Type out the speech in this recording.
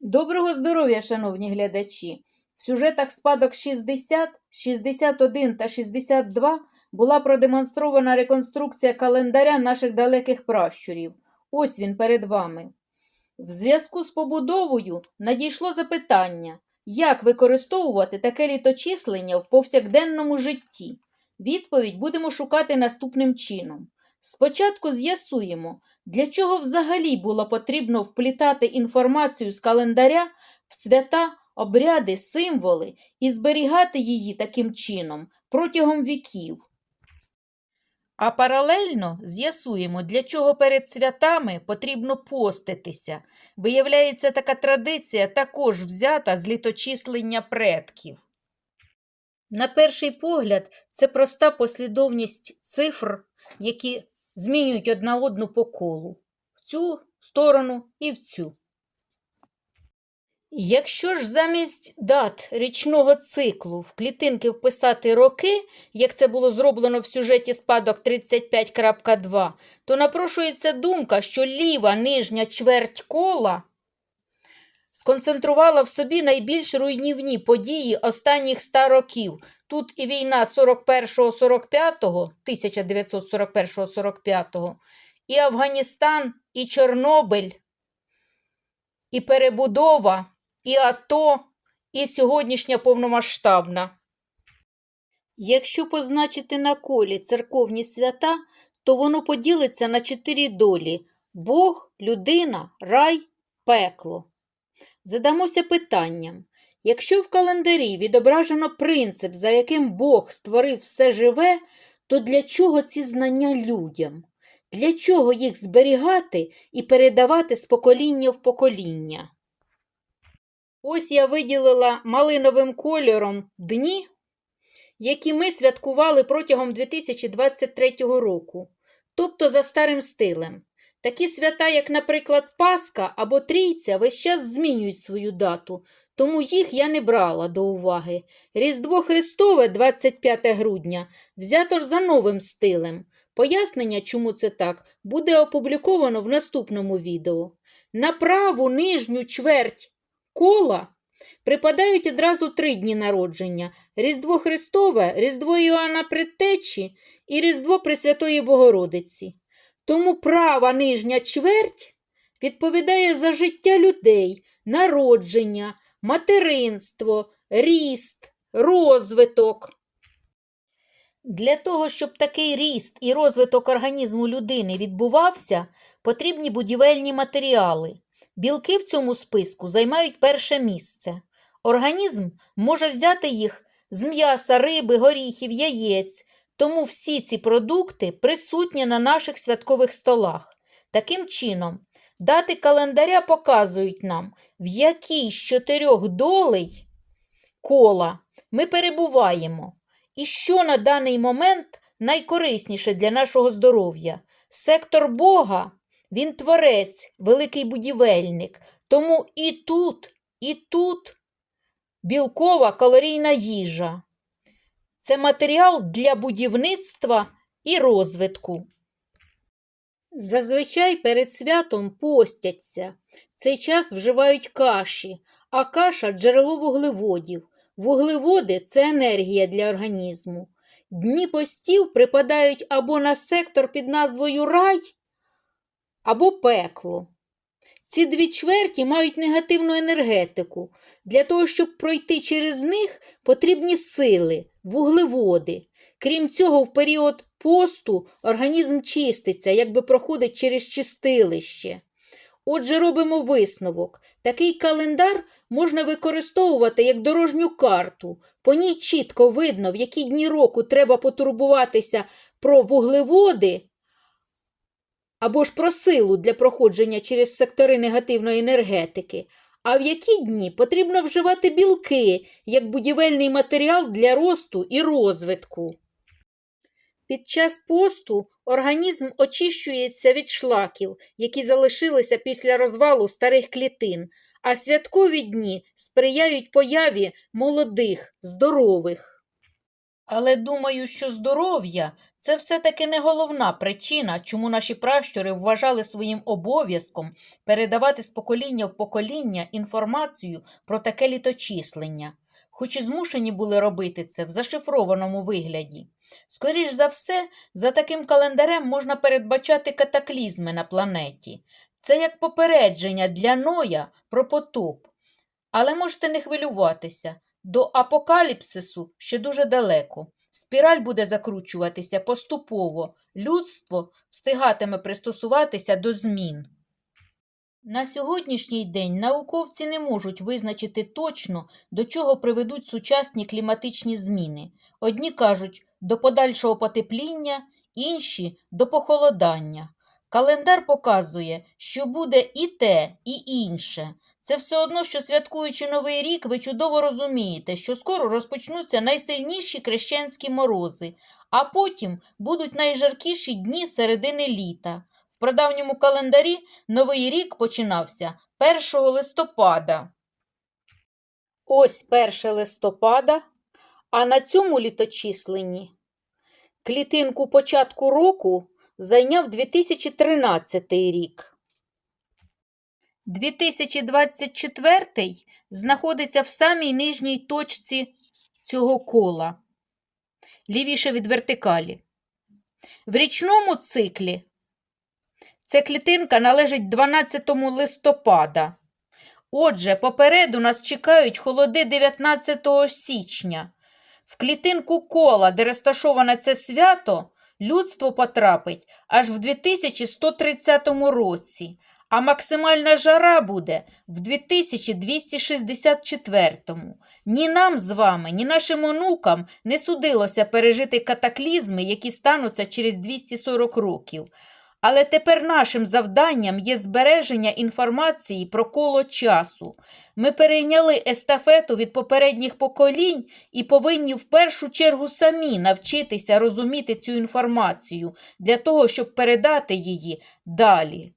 Доброго здоров'я, шановні глядачі! В сюжетах спадок 60, 61 та 62 була продемонстрована реконструкція календаря наших далеких пращурів. Ось він перед вами. В зв'язку з побудовою надійшло запитання, як використовувати таке літочислення в повсякденному житті. Відповідь будемо шукати наступним чином. Спочатку з'ясуємо, для чого взагалі було потрібно вплітати інформацію з календаря в свята, обряди, символи і зберігати її таким чином протягом віків. А паралельно з'ясуємо, для чого перед святами потрібно поститися. Виявляється, така традиція також взята з літочислення предків. На перший погляд, це проста послідовність цифр, які змінюють одна одну по колу в цю сторону і в цю. Якщо ж замість дат річного циклу в клітинки вписати роки, як це було зроблено в сюжеті спадок 35.2, то напрошується думка, що ліва нижня чверть кола сконцентрувала в собі найбільш руйнівні події останніх 100 років. Тут і війна 41-45, 1941-45, і Афганістан, і Чорнобиль, і перебудова, і АТО, і сьогоднішня повномасштабна. Якщо позначити на колі церковні свята, то воно поділиться на чотири долі – Бог, людина, рай, пекло. Задамося питанням. Якщо в календарі відображено принцип, за яким Бог створив все живе, то для чого ці знання людям? Для чого їх зберігати і передавати з покоління в покоління? Ось я виділила малиновим кольором дні, які ми святкували протягом 2023 року, тобто за старим стилем. Такі свята, як, наприклад, Пасха або Трійця, весь час змінюють свою дату, тому їх я не брала до уваги. Різдво Христове, 25 грудня, взято за новим стилем. Пояснення, чому це так, буде опубліковано в наступному відео. На праву нижню чверть кола припадають одразу три дні народження: Різдво Христове, Різдво Іоанна Предтечі і Різдво Пресвятої Богородиці. Тому права нижня чверть відповідає за життя людей, народження, материнство, ріст, розвиток. Для того, щоб такий ріст і розвиток організму людини відбувався, потрібні будівельні матеріали. Білки в цьому списку займають перше місце. Організм може взяти їх з м'яса, риби, горіхів, яєць, тому всі ці продукти присутні на наших святкових столах. Таким чином, дати календаря показують нам, в якій з чотирьох долей кола ми перебуваємо, і що на даний момент найкорисніше для нашого здоров'я. Сектор Бога, він творець, великий будівельник, тому і тут, і тут білкова калорійна їжа. Це матеріал для будівництва і розвитку. Зазвичай перед святом постяться. Цей час вживають каші, а каша джерело вуглеводів. Вуглеводи це енергія для організму. Дні постів припадають або на сектор під назвою рай, або пекло. Ці дві чверті мають негативну енергетику. Для того, щоб пройти через них, потрібні сили, вуглеводи. Крім цього, в період посту організм чиститься, якби проходить через чистилище. Отже, робимо висновок. Такий календар можна використовувати як дорожню карту. По ній чітко видно, в які дні року треба потурбуватися про вуглеводи або ж про силу для проходження через сектори негативної енергетики, а в які дні потрібно вживати білки як будівельний матеріал для росту і розвитку. Під час посту організм очищується від шлаків, які залишилися після розвалу старих клітин, а святкові дні сприяють появі молодих, здорових. Але думаю, що здоров'я Це все-таки не головна причина, чому наші пращури вважали своїм обов'язком передавати з покоління в покоління інформацію про таке літочислення, хоч і змушені були робити це в зашифрованому вигляді. Скоріш за все, за таким календарем можна передбачати катаклізми на планеті. Це як попередження для Ноя про потоп. Але можете не хвилюватися. До апокаліпсису ще дуже далеко. Спіраль буде закручуватися поступово. Людство встигатиме пристосуватися до змін. На сьогоднішній день науковці не можуть визначити точно, до чого приведуть сучасні кліматичні зміни. Одні кажуть до подальшого потепління, інші до похолодання. Календар показує, що буде і те, і інше. Це все одно, що святкуючи Новий рік, ви чудово розумієте, що скоро розпочнуться найсильніші крещенські морози, а потім будуть найжаркіші дні середини літа. В прадавньому календарі Новий рік починався 1 листопада. Ось 1 листопада, а на цьому літочисленні клітинку початку року зайняв 2013 рік. 2024 знаходиться в самій нижній точці цього кола, лівіше від вертикалі. В річному циклі ця клітинка належить 12 листопада. Отже, попереду нас чекають холоди 19 січня. В клітинку кола, де розташоване це свято, людство потрапить аж в 2130 році, а максимальна жара буде в 2264-му. Ні нам з вами, ні нашим онукам не судилося пережити катаклізми, які стануться через 240 років. Але тепер нашим завданням є збереження інформації про коло часу. Ми перейняли естафету від попередніх поколінь і повинні в першу чергу самі навчитися розуміти цю інформацію для того, щоб передати її далі.